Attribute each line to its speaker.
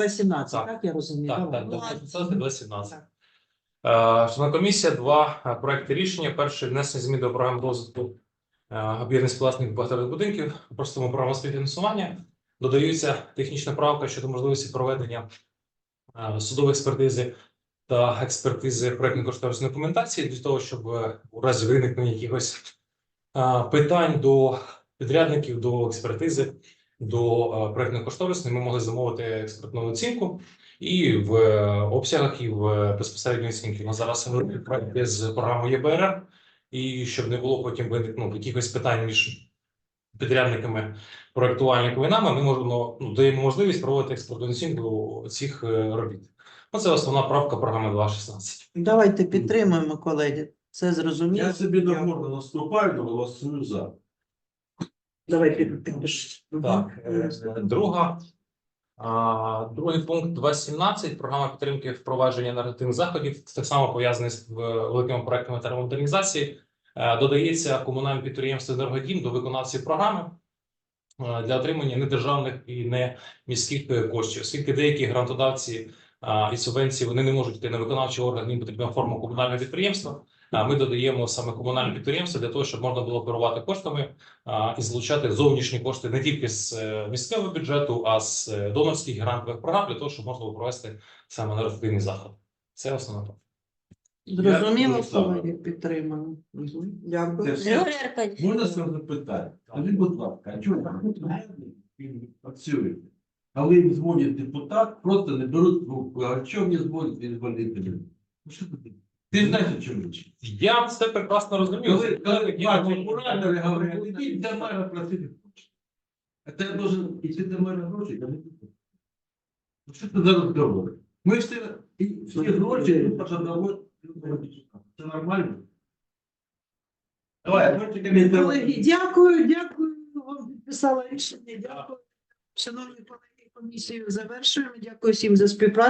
Speaker 1: 18,
Speaker 2: Так.
Speaker 1: так я розумію?
Speaker 2: Так, так, до 16 до 17.
Speaker 1: Так.
Speaker 2: Е, Шановна комісія, два е, проекти рішення. Перший внесення змін до програми розвитку е, об'єднаних власних багатоповерхових будинків. Простимо програму співфінансування. Додаються технічна правка щодо можливості проведення е, судової експертизи та експертизи проектно-кошторисної документації для того, щоб у разі виникнення якихось питань до підрядників, до експертизи, до е, проектно-кошторисної ми могли замовити експертну оцінку. І в е, обсягах, і в е, безпосередньо оцінки. Ми зараз робимо проект з програмою ЄБРР, і щоб не було потім виникнути якихось питань між підрядниками, проектувальниками і нами, ми можемо ну, даємо можливість проводити експертну оцінку цих робіт. Ну, це основна правка програми 2.16.
Speaker 1: Давайте підтримуємо, колеги. Це зрозуміло.
Speaker 3: Я собі на горло наступаю, голосую за.
Speaker 1: Давай під- підпиш.
Speaker 2: Так, е, друга. а, Другий пункт 2.17. Програма підтримки впровадження енергетичних заходів. Так само пов'язаний з е, великими проектами термомодернізації. Е, Додається комунальне підприємство «Енергодім» до виконавців програми для отримання недержавних і не міських коштів, оскільки деякі грантодавці і субвенції вони не можуть йти на виконавчий орган, їм потрібна форма комунального підприємства. А ми додаємо саме комунальне підприємство для того, щоб можна було керувати коштами і залучати зовнішні кошти не тільки з е, міського бюджету, а з е, донорських грантових програм для того, щоб можна було провести саме енергетичний заход. Це основна правка.
Speaker 1: Зрозуміло,
Speaker 3: дуже
Speaker 1: колеги, Дякую.
Speaker 3: Можна сказати питання? Скажіть, будь ласка, а чому так працює? Коли їм дзвонять депутат, просто не беруть трубку. А чому мені дзвонять від інвалідів? Ну що ти? Ти знаєш, чому?
Speaker 2: Я це прекрасно розумію.
Speaker 3: Коли, коли
Speaker 2: Я-
Speaker 3: бачу куратори, говорять, ідіть до мера просити гроші. А ти должен іти до мера гроші, а не. Ну що це за розговори? Ми всі, і всі гроші йдуть. Це нормально? Давай, гроші
Speaker 1: Колеги, дякую, дякую. Вам підписала рішення. Дякую. Шановні колеги, комісію завершуємо. Дякую всім за співпрацю.